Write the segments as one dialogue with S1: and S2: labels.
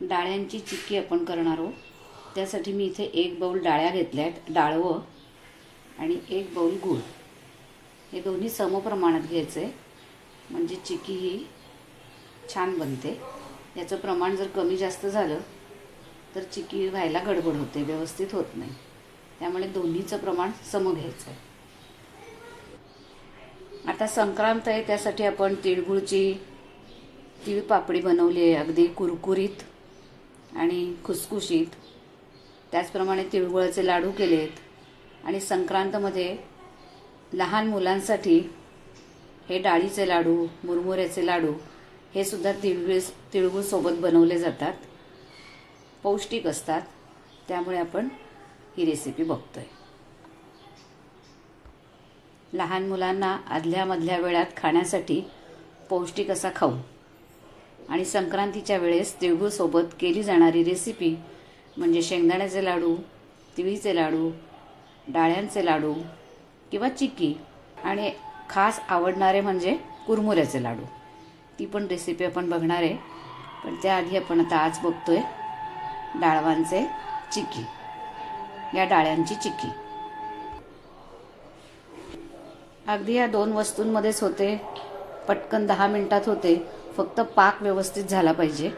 S1: डाळ्यांची चिक्की आपण करणार आहोत. त्यासाठी मी इथे एक बाऊल डाळ्या घेतल्या आहेत डाळवं आणि एक बाऊल गूळ. हे दोन्ही समप्रमाणात घ्यायचं. आहे म्हणजे चिक्की ही छान बनते. याचं प्रमाण जर कमी जास्त झालं तर चिक्की व्हायला गडबड होते व्यवस्थित होत नाही. त्यामुळे दोन्हीचं प्रमाण सम घ्यायचं आहे आता संक्रांत आहे त्यासाठी आपण तिळगुळची तिळ पापडी बनवली आहे अगदी कुरकुरीत. आणि खुसखुशीत त्याचप्रमाणे तिळगुळाचे लाडू केलेत आणि संक्रांतमध्ये लहान मुलांसाठी हे डाळीचे लाडू मुरमुऱ्याचे लाडू हे सुद्धा तिळगुळ तिळगुळसोबत बनवले जातात. पौष्टिक असतात. त्यामुळे आपण ही रेसिपी बघतोय. लहान मुलांना आदल्यामधल्या वेळात खाण्यासाठी पौष्टिक असा खाऊ. आणि संक्रांतीच्या वेळेस तिळगुळसोबत केली जाणारी रेसिपी म्हणजे शेंगदाण्याचे लाडू तिळीचे लाडू डाळ्यांचे लाडू किंवा चिक्की आणि खास आवडणारे म्हणजे कुरमुऱ्याचे लाडू. ती पण रेसिपी आपण बघणार आहे. पण त्याआधी आपण आता आज बघतो आहे डाळवांचे चिक्की. या डाळ्यांची चिक्की. अगदी या दोन वस्तूंमध्येच होते. पटकन दहा मिनटात होते. फक्त पाक व्यवस्थित झाला पाहिजे.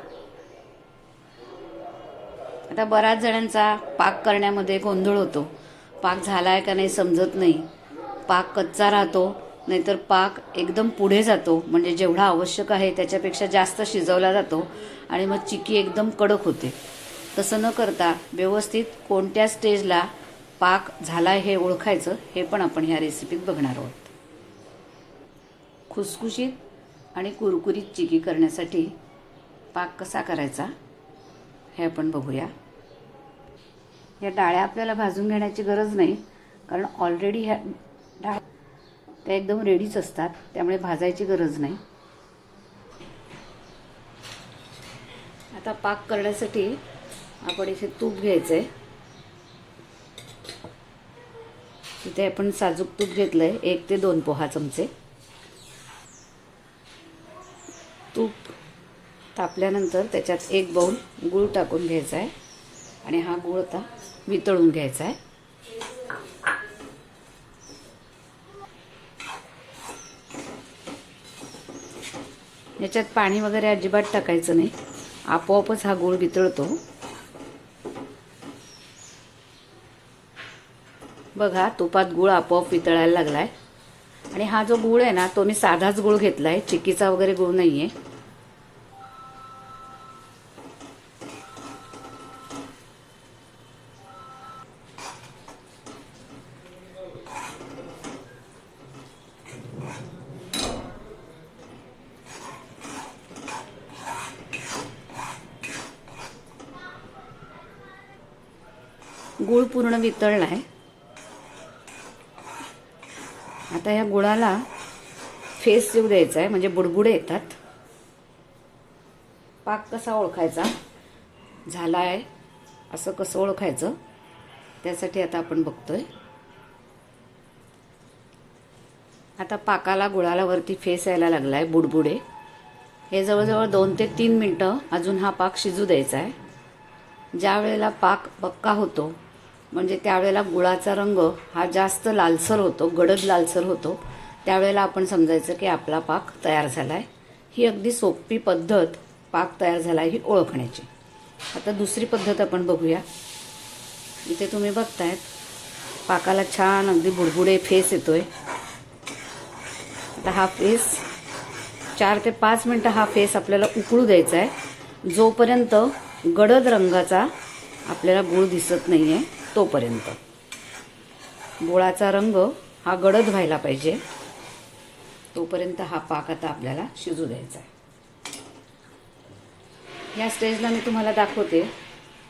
S1: आता बऱ्याच जणांचा पाक करण्यामध्ये गोंधळ होतो. पाक झाला आहे का नाही समजत नाही. पाक कच्चा राहतो नाहीतर पाक एकदम पुढे जातो. म्हणजे जेवढा आवश्यक आहे त्याच्यापेक्षा जास्त शिजवला जातो आणि मग चिकी एकदम कडक होते. तसं न करता व्यवस्थित कोणत्या स्टेजला पाक झाला हे ओळखायचं हे पण आपण ह्या रेसिपीत बघणार आहोत. खुसखुशीत आणि कुरकुरीत चिकी करण्यासाठी पाक कसा करायचा हे आपण बघूया. या डाळ्या आपल्याला भाजून घेण्याची गरज नाही कारण ऑलरेडी ह्या डाळ त्या एकदम रेडीच असतात त्यामुळे भाजायची गरज नाही. आता पाक करण्यासाठी आपण इथे तूप घ्यायचं आहे तिथे आपण साजूक तूप घेतलं आहे एक ते दोन पोहा चमचे तूप तापल्यानंतर त्याच्यात एक बाऊल गूळ टाकून घ्यायचा आहे आणि हा गूळ आता वितळून घ्यायचा आहे याच्यात पाणी वगैरे अजिबात टाकायचं नाही. आपोआपच हा गूळ वितळतो. बघा तुपात गूळ आपोआप वितळायला लागलाय. आणि हा जो गूळ आहे ना तो मी साधाच गूळ घेतलाय. चिकीचा वगैरे गूळ नाहीये. गूळ पूर्ण वितळलाय आता या गुळाला फेस येऊ द्यायचा आहे म्हणजे बुडबुडे येतात. पाक कसा ओळखायचा? झाला आहे असं कसं ओळखायचं? त्यासाठी आता आपण बघतोय. आता पाकाला गुळाला वरती फेस यायला लागला आहे बुडबुडे. हे जवळजवळ दोन ते तीन मिनटं अजून हा पाक शिजू द्यायचा आहे. ज्या वेळेला पाक पक्का होतो म्हणजे त्यावेळेला गुळाचा रंग हा जास्त लालसर होतो गडद लालसर होतो. त्यावेळेला आपण समजायचं की आपला पाक तयार झाला आहे ही अगदी सोपी पद्धत पाक तयार झाला आहे ही ओळखण्याची. आता दुसरी पद्धत आपण बघूया. इथे तुम्ही बघतायत पाकाला छान अगदी बुडबुडे फेस येतो आहे आता हा फेस चार ते पाच मिनटं हा फेस आपल्याला उकळू द्यायचा आहे जोपर्यंत गडद रंगाचा आपल्याला गूळ दिसत नाही आहे तोपर्यंत. गोळाचा रंग हा गडद व्हायला पाहिजे. तोपर्यंत हा पाक आता आपल्याला शिजू द्यायचा आहे. या स्टेजला मी तुम्हाला दाखवते.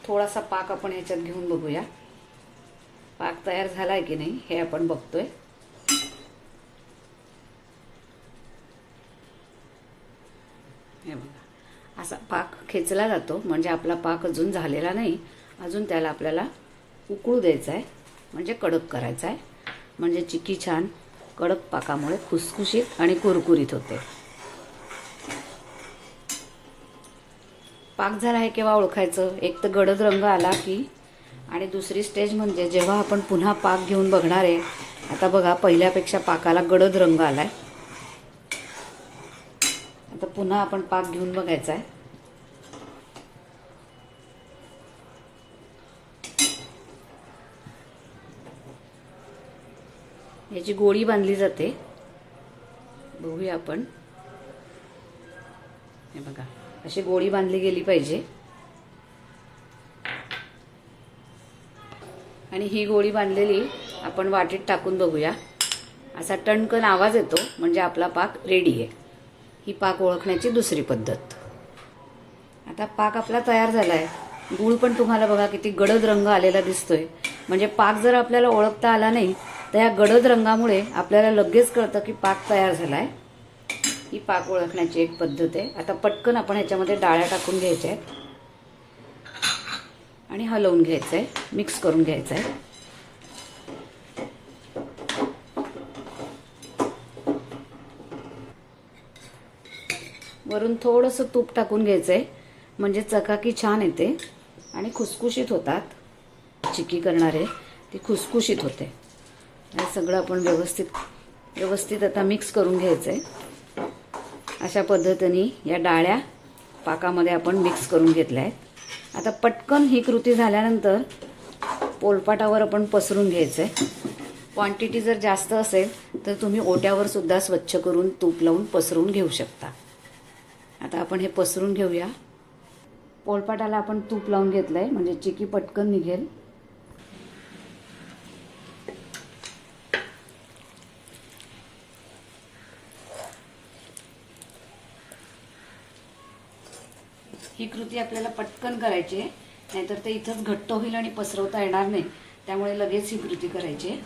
S1: थोडासा पाक आपण ह्याच्यात घेऊन बघूया. पाक तयार झाला आहे की नाही हे आपण बघतोय. हे बघा. असा पाक खेचला जातो. म्हणजे आपला पाक अजून झालेला नाही. अजून त्याला आपल्याला उकळू द्यायचा आहे म्हणजे कडक करायचा आहे म्हणजे चिकी छान कडक पाकामुळे खुसखुशीत आणि कुरकुरीत होते. पाक झाला आहे केव्हा ओळखायचं? एक तर गडद रंग आला की आणि दुसरी स्टेज म्हणजे जेव्हा आपण पुन्हा पाक घेऊन बघणार आहे आता बघा पहिल्यापेक्षा पाकाला गडद रंग आला आहे आता पुन्हा आपण पाक घेऊन बघायचा आहे याची गोळी बांधली जाते. बघूया आपण. हे बघा अशी गोळी बांधली गेली पाहिजे. आणि ही गोळी बांधलेली आपण वाटीत टाकून बघूया. असा टणकन आवाज येतो म्हणजे आपला पाक रेडी आहे. ही पाक ओळखण्याची दुसरी पद्धत. आता पाक आपला तयार झाला आहे गूळ पण तुम्हाला बघा किती गडद रंग आलेला दिसतोय. म्हणजे पाक जर आपल्याला ओळखता आला नाही तर या गडद रंगामुळे आपल्याला लगेच कळतं की पाक तयार झाला आहे ही पाक ओळखण्याची एक पद्धत आहे. आता पटकन आपण ह्याच्यामध्ये डाळ्या टाकून घ्यायच्या आहेत. आणि हलवून घ्यायचं आहे मिक्स करून घ्यायचं आहे वरून थोडंसं तूप टाकून घ्यायचं आहे म्हणजे चकाकी छान येते. आणि खुसखुशीत होतात. चिकी करणारे ती खुसखुशीत होते. हे सगळं आपण व्यवस्थित व्यवस्थित आता मिक्स करून घ्यायचं आहे अशा पद्धतीने या डाळ्या पाकामध्ये आपण मिक्स करून घेतल्या आहेत. आता पटकन ही कृती झाल्यानंतर पोलपाटावर आपण पसरून घ्यायचं आहे क्वांटिटी जर जास्त असेल तर तुम्ही ओट्यावर सुद्धा स्वच्छ करून तूप लावून पसरून घेऊ शकता. आता आपण हे पसरून घेऊया. पोलपाटाला आपण तूप लावून घेतलं आहे म्हणजे चिकी पटकन निघेल. ही कृती आपल्याला पटकन करायची आहे. नाहीतर ते इथंच घट्ट होईल आणि पसरवता येणार नाही. त्यामुळे लगेच ही कृती करायची आहे.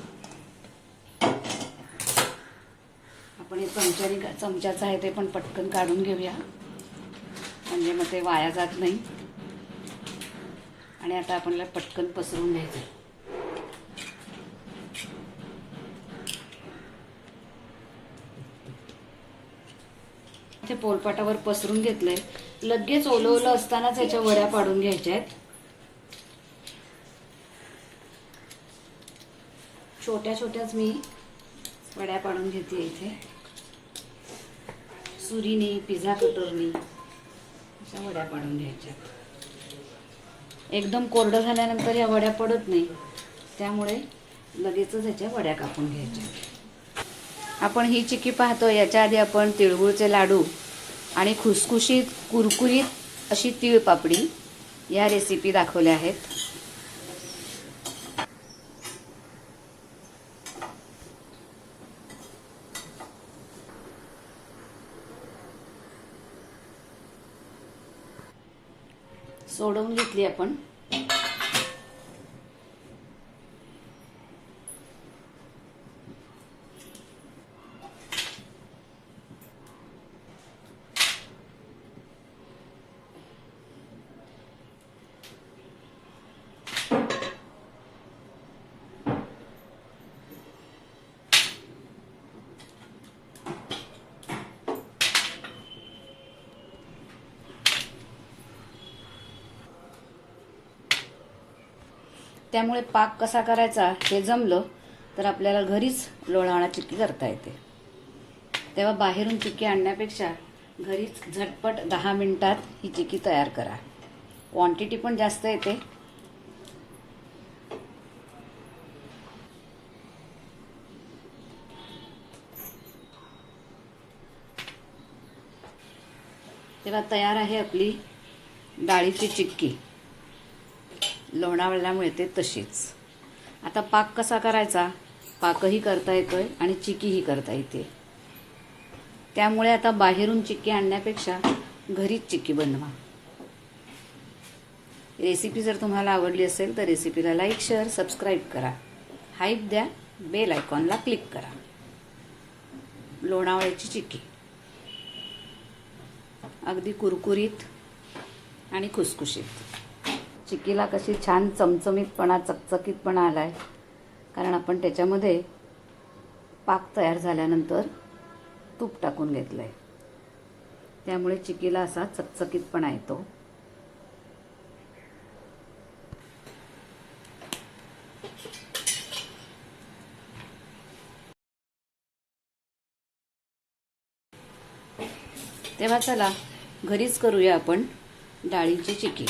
S1: आपण हे चमच्याने चमच्याचं आहे ते पण पटकन काढून घेऊया. म्हणजे मग ते वाया जात नाही. आणि आता आपल्याला पटकन पसरून घ्यायचं आहे. पोलपाटावर पसरून घेतलंय. लगेच ओलवलं असतानाच याच्या वड्या पाडून घ्यायच्या आहेत छोट्या छोट्याच मी वड्या पाडून घेते इथे. सुरीने पिझ्झा कटरने अशा वड्या पाडून घ्यायच्या एकदम कोरडं झाल्यानंतर या वड्या पडत नाही. त्यामुळे लगेचच ह्याच्या वड्या कापून घ्यायच्या आपण ही चिक्की पाहतो याच्या आधी आपण तिळगुळचे लाडू आणि खुसखुशीत कुरकुरीत अशी तीळ पापडी या रेसिपी दाखवल्या आहेत. सोडवून घेतली आपण. त्यामुळे पाक कसा करायचा हे जमलं तर आपल्याला घरीच लोणावळा चिक्की करता येते. तेव्हा बाहेरून चिक्की आणण्यापेक्षा घरीच झटपट दहा मिनिटात ही चिक्की तयार करा. क्वांटिटी पण जास्त येते. तेव्हा तयार आहे आपली डाळीची चिक्की. लोणावळ्याला मिळते तशीच. आता पाक कसा करायचा? पाकही करता येतोय आणि चिकीही करता येते. त्यामुळे आता बाहेरून चिक्की आणण्यापेक्षा घरीच चिक्की बनवा. रेसिपी जर तुम्हाला आवडली असेल तर रेसिपीला लाईक शेअर सबस्क्राईब करा. हाईप द्या बेल आयकॉनला क्लिक करा. लोणावळ्याची चिक्की. अगदी कुरकुरीत आणि खुसखुशीत. चिकीला कशी छान चमचमीतपणा चकचकीतपणा आला आहे कारण आपण त्याच्यामध्ये पाक तयार झाल्यानंतर तूप टाकून घेतलं आहे त्यामुळे चिकीला असा चकचकीतपणा येतो. तेव्हा चला घरीच करूया आपण डाळीची चिकी.